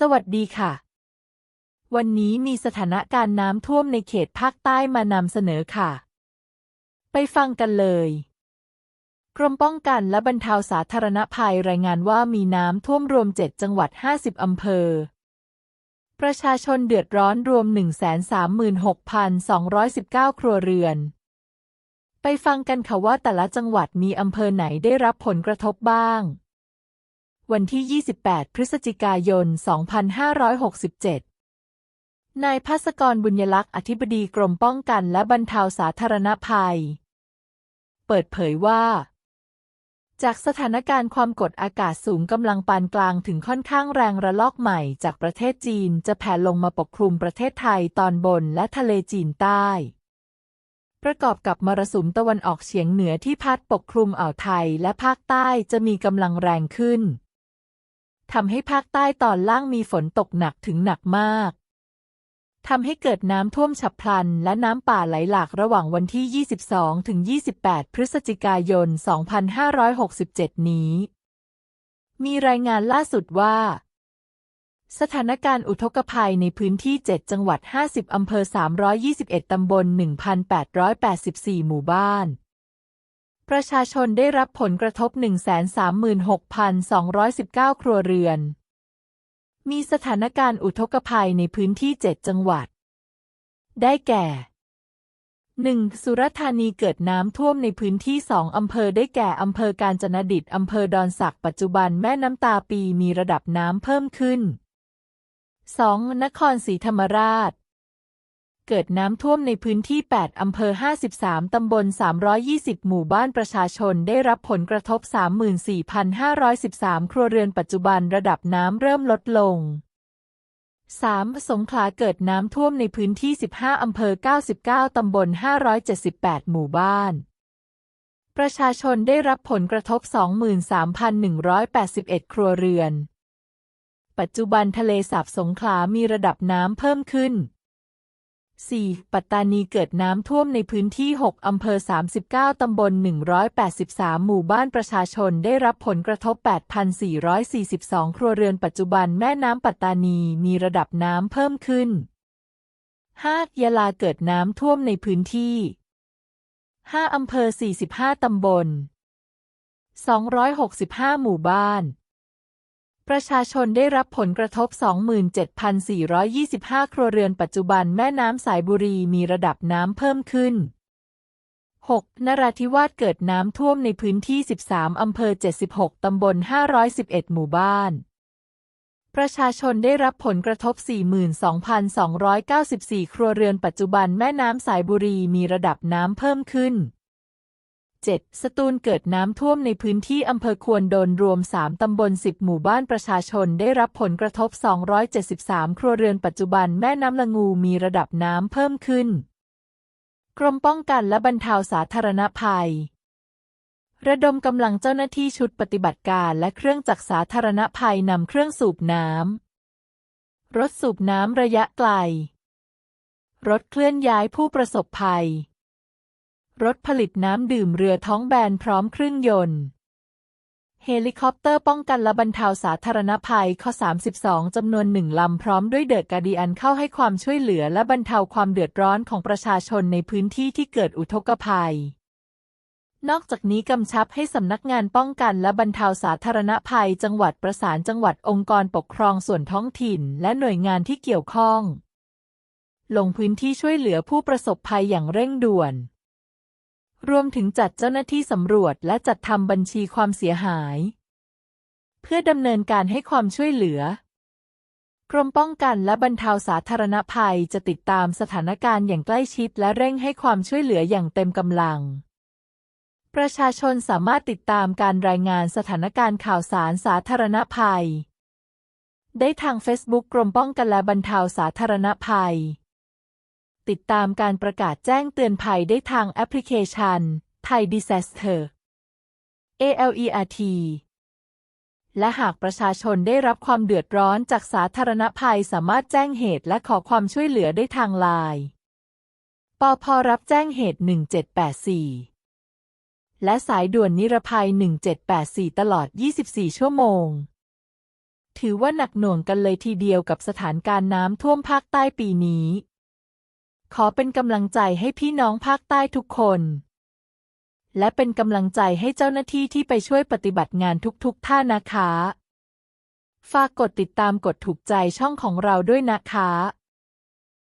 สวัสดีค่ะ วันนี้มีสถานการณ์น้ำท่วมในเขตภาคใต้มานำเสนอค่ะ ไปฟังกันเลย กรมป้องกันและบรรเทาสาธารณภัยรายงานว่ามีน้ำท่วมรวม 7 จังหวัด 50 อำเภอ ประชาชนเดือดร้อนรวม 136,219 ครัวเรือน ไปฟังกันค่ะว่าแต่ละจังหวัดมีอำเภอไหนได้รับผลกระทบบ้าง วันที่ 28 พฤศจิกายน 2567 นายภัสกรบุญยลักษณ์อธิบดีกรมป้องกันและบรรเทาสาธารณภัย เปิดเผยว่า จากสถานการณ์ความกดอากาศสูงกำลังปานกลางถึงค่อนข้างแรงระลอกใหม่จากประเทศจีนจะแผ่ลงมาปกคลุมประเทศไทยตอนบนและทะเลจีนใต้ประกอบกับมรสุมตะวันออกเฉียงเหนือที่พัดปกคลุมอ่าวไทยและภาคใต้จะมีกำลังแรงขึ้น ทำให้ภาคใต้ตอนล่างมีฝนตกหนักถึงหนักมากทำให้เกิดน้ำท่วมฉับพลัน และน้ำป่าไหลหลากระหว่างวันที่ 22 ถึง 28 พฤศจิกายน 2567 นี้ มีรายงานล่าสุดว่า สถานการณ์อุทกภัยในพื้นที่ 7 จังหวัด 50 อำเภอ 321 ตำบล 1,884 หมู่บ้าน ประชาชนได้รับผลกระทบ 136,219 ครัวเรือน มีสถานการณ์อุทกภัยในพื้นที่ 7 จังหวัด ได้แก่ 1. สุรธานีเกิดน้ำท่วมในพื้นที่ 2 อำเภอได้แก่อำเภอกาญจนดิตอำเภอดอนสักปัจจุบันแม่น้ำตาปีมีระดับน้ำเพิ่มขึ้น 2. นครศรีธรรมราช เกิดน้ำท่วมในพื้นที่ 8 อำเภอ 53 ตำบล 320 หมู่บ้านประชาชนได้รับผลกระทบ 34,513 ครัวเรือนปัจจุบันระดับน้ำเริ่มลดลง 3. สงขลาเกิดน้ำท่วมในพื้นที่ 15 อำเภอ 99 ตำบล 578 หมู่บ้าน ประชาชนได้รับผลกระทบ 23,181 ครัวเรือน ปัจจุบันทะเลสาบสงขลามีระดับน้ำเพิ่มขึ้น 4. ปัตตานีเกิดน้ำท่วมในพื้นที่ 6 อำเภอ 39 ตำบล 183 หมู่บ้านประชาชนได้รับผลกระทบ 8,442 ครัวเรือนปัจจุบันแม่น้ำปัตตานีมีระดับน้ำเพิ่มขึ้น 5. ยะลาเกิดน้ำท่วมในพื้นที่ 5 อำเภอ 45 ตำบล 265 หมู่บ้าน ประชาชนได้รับผลกระทบ 27,425 ครัวเรือนปัจจุบันแม่น้ำสายบุรีมีระดับน้ำเพิ่มขึ้น 6. นราธิวาสเกิดน้ำท่วมในพื้นที่ 13 อำเภอ 76 ตำบล 511 หมู่บ้าน ประชาชนได้รับผลกระทบ 42,294 ครัวเรือนปัจจุบันแม่น้ำสายบุรีมีระดับน้ำเพิ่มขึ้น 7. สตูลเกิดน้ำท่วมในพื้นที่อำเภอควนโดนรวม 3 ตำบล 10 หมู่บ้านประชาชนได้รับผลกระทบ 273 ครัวเรือนปัจจุบันแม่น้ำละงูมีระดับน้ำเพิ่มขึ้น กรมป้องกันและบรรเทาสาธารณภัย ระดมกำลังเจ้าหน้าที่ชุดปฏิบัติการและเครื่องจักรสาธารณภัยนำเครื่องสูบน้ำ รถสูบน้ำระยะไกล รถเคลื่อนย้ายผู้ประสบภัย รถผลิตน้ำดื่มเรือท้องแบนพร้อมเครื่องยนต์ เฮลิคอปเตอร์ป้องกันและบรรเทาสาธารณภัยข้อ 32 จำนวนหนึ่งลำพร้อมด้วยเดอะการดิอันเข้าให้ความช่วยเหลือและบรรเทาความเดือดร้อนของประชาชนในพื้นที่ที่เกิดอุทกภัย นอกจากนี้กำชับให้สำนักงานป้องกันและบรรเทาสาธารณภัย จังหวัดประสานจังหวัดองค์กรปกครองส่วนท้องถิ่น และหน่วยงานที่เกี่ยวข้อง ลงพื้นที่ช่วยเหลือผู้ประสบภัยอย่างเร่งด่วน รวมถึงจัดเจ้าหน้าที่สำรวจและจัดทำบัญชีความเสียหาย เพื่อดำเนินการให้ความช่วยเหลือ กรมป้องกันและบรรเทาสาธารณภัยจะติดตามสถานการณ์อย่างใกล้ชิดและเร่งให้ความช่วยเหลืออย่างเต็มกำลัง ประชาชนสามารถติดตามการรายงานสถานการณ์ข่าวสารสาธารณภัย ได้ทางเฟซบุ๊กกรมป้องกันและบรรเทาสาธารณภัย ติดตามการประกาศแจ้งเตือนภัยได้ทางแอปพลิเคชันไทย Disaster ALERT และหากประชาชนได้รับความเดือดร้อนจากสาธารณภัยสามารถแจ้งเหตุและขอความช่วยเหลือได้ทางไลน์ปพรับแจ้งเหตุ 1784 และสายด่วนนิรภัย 1784 ตลอด 24 ชั่วโมง ถือว่าหนักหน่วงกันเลยทีเดียวกับสถานการณ์น้ำท่วมภาคใต้ปีนี้ ขอเป็นกำลังใจให้พี่น้องภาคใต้ทุกคน และเป็นกำลังใจให้เจ้าหน้าที่ที่ไปช่วยปฏิบัติงานทุกๆ ท่านนะคะ ฝากกดติดตามกดถูกใจช่องของเราด้วยนะคะ